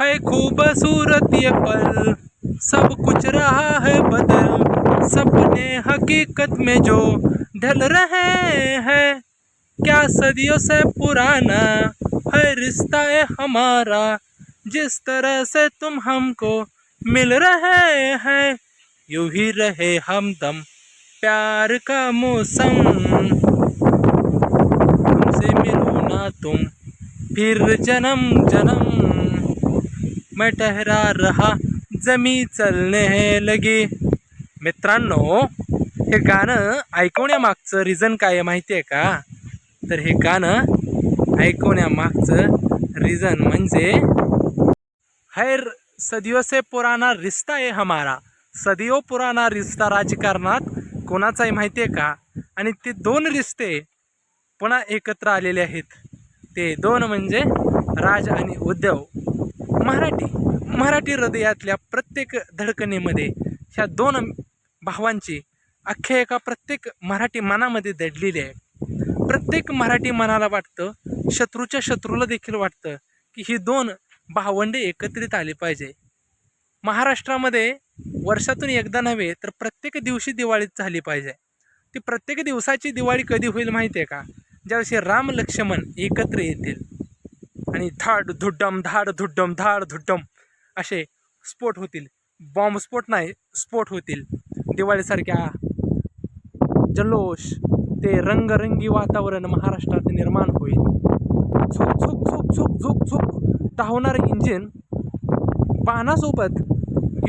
है खूबसूरत ये पल। सब कुछ रहा है बदल। सपने हकीकत में जो ढल रहे हैं। क्या सदियों से पुराना है रिश्ता है हमारा। जिस तरह से तुम हमको मिल रहे हैं। यूँ ही रहे हमदम प्यार का मौसम। तुमसे मिलो ना तुम फिर जन्म जन्म। मैं ठहरा रहा जमी चलने लगे। मित्रांनो हे गाणं ऐकवण्यामागचं रिझन काय आहे माहिती आहे का? तर हे गाणं ऐकवण्यामागचं रिझन म्हणजे है सदियों से पुराना रिश्ता आहे हमारा। सदियो पुराना रिश्ता राजकारणात कोणाचा आहे माहिती आहे का? आणि ते दोन रिश्ते पुन्हा एकत्र आलेले आहेत. ते दोन म्हणजे राज आणि उद्धव. मराठी मराठी हृदयातल्या प्रत्येक धडकणीमध्ये ह्या दोन भावांची आख्यायिका प्रत्येक मराठी मनामध्ये दडलेली आहे. प्रत्येक मराठी मनाला वाटतं शत्रूच्या शत्रूला देखील वाटतं की ही दोन भावंडे एकत्रित आली पाहिजे. महाराष्ट्रामध्ये वर्षातून एकदा नव्हे तर प्रत्येक दिवशी दिवाळीच झाली पाहिजे. ती प्रत्येक दिवसाची दिवाळी कधी होईल माहिती आहे का ज्याविषयी राम लक्ष्मण एकत्र येतील. आणि धाड धुड्डम धाड धुड्डम धाड धुड्डम असे स्फोट होतील. बॉम्बस्फोट नाही स्फोट होतील. दिवाळीसारख्या जल्लोष ते रंगरंगी वातावरण महाराष्ट्रात निर्माण होईल. झुक झुक झुक झुक झुक झुक धावणारं इंजिन बाणासोबत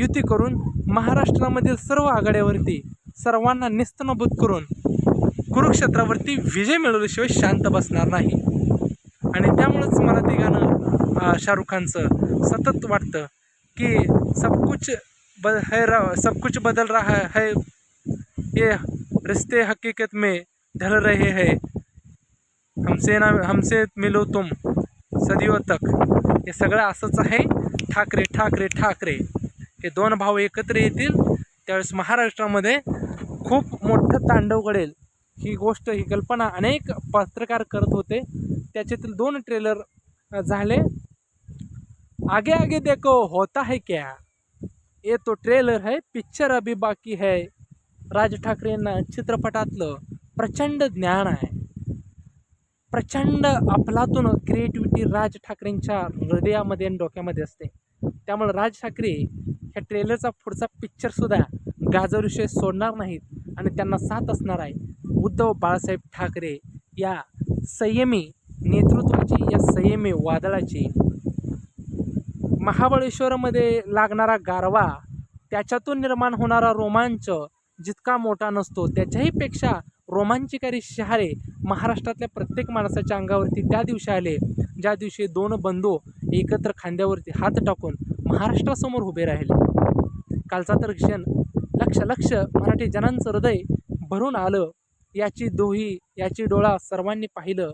युती करून महाराष्ट्रामधील सर्व आघाड्यावरती सर्वांना निस्तनभूत करून कुरुक्षेत्रावरती विजय मिळवल्याशिवाय शांत बसणार नाही. आणि त्यामुळंच मला ते गाणं शाहरुख खानचं सतत वाटतं की सब कुछ ब है रा सब कुछ बदल रहा है ये रिश्ते हकीकत में ढल रहे हैं। हमसे ना हमसे मिलो तुम सदियों तक। हे सगळं असंच आहे. ठाकरे ठाकरे ठाकरे. हे दोन भाऊ एकत्र येतील. त्यावेळेस महाराष्ट्रामध्ये खूप मोठं तांडव घडेल. ही गोष्ट ही कल्पना अनेक पत्रकार करत होते. त्याच्यातील दोन ट्रेलर झाले. आगे आगे देखो होता है क्या? ये तो ट्रेलर है पिक्चर अभी बाकी है. राज ठाकरे यांना चित्रपटातलं प्रचंड ज्ञान आहे. प्रचंड अफलातून क्रिएटिव्हिटी राज ठाकरेंच्या हृदयामध्ये आणि डोक्यामध्ये असते. त्यामुळे राज ठाकरे ह्या ट्रेलरचा पुढचा पिक्चरसुद्धा गाजवल्याशिवाय सोडणार नाहीत आणि त्यांना साथ असणार आहे. उद्धव बाळासाहेब ठाकरे या संयमी नेतृत्वाची या संयमी वादळाची महाबळेश्वरमध्ये लागणारा गारवा त्याच्यातून निर्माण होणारा रोमांच जितका मोठा नसतो त्याच्याही पेक्षा रोमांचकारी शहारे महाराष्ट्रातल्या प्रत्येक माणसाच्या अंगावरती त्या दिवशी आले ज्या दिवशी दोन बंधू एकत्र खांद्यावरती हात टाकून महाराष्ट्रासमोर उभे राहिले. कालचा तर क्षण लक्ष लक्ष मराठी जनांचं हृदय भरून आलं. याची दोही याची डोळा सर्वांनी पाहिलं.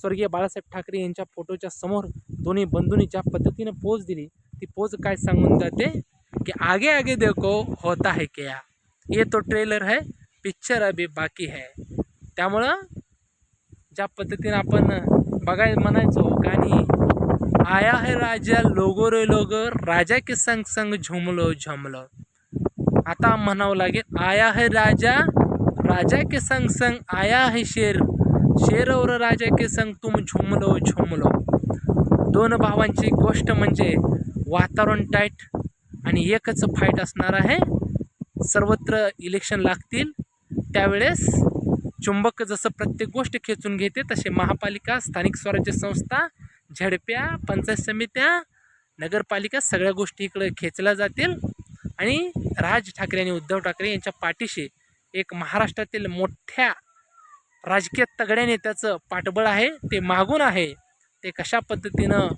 स्वर्गीय बाळासाहेब ठाकरे यांच्या फोटोच्या समोर दोन्ही बंधूंनी ज्या पद्धतीने पोज दिली ती पोज काय सांगून जाते? की आगे आगे देखो होता है क्या? ये तो ट्रेलर है पिक्चर अभी बाकी है. त्यामुळं ज्या पद्धतीनं आपण बघायला म्हणायचो गाणी आया है राजा लोगो रे लोगो राजा के संग संग झुमलो झुमलो. आता म्हणावं लागेल आया है राजा राजा के संग संग आया है शेर शेर और राजा के संग तुम झुमलो झुमलो. दोन भावांची गोष्ट म्हणजे वातावरण टाईट आणि एकच फाईट असणार आहे. सर्वत्र इलेक्शन लागतील. त्यावेळेस चुंबक जसं प्रत्येक गोष्ट खेचून घेते तसे महापालिका स्थानिक स्वराज्य संस्था झडप्या पंचायत समित्या नगरपालिका सगळ्या गोष्टी इकडे खेचल्या जातील. आणि राज ठाकरे आणि उद्धव ठाकरे यांच्या पाठीशी एक महाराष्ट्रातील मोठ्या राजकीय तगड्या नेत्याचं पाठबळ आहे ते मागून आहे ते कशा पद्धतीनं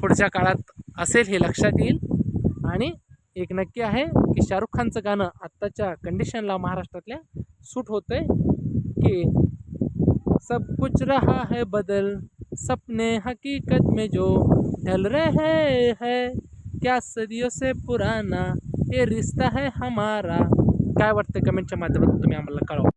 पुढच्या काळात असेल हे लक्षात येईल. आणि एक नक्की आहे की शाहरुख खानचं गाणं आत्ताच्या कंडिशनला महाराष्ट्रातल्या सूट होतंय की सब कुछ रहा है बदल सपने हकीकत में जो ढल रहे है क्या सदियों से पुराना ये रिश्ता है हमारा. काय वाटतं कमेंटच्या माध्यमातून तुम्ही आम्हाला कळवा.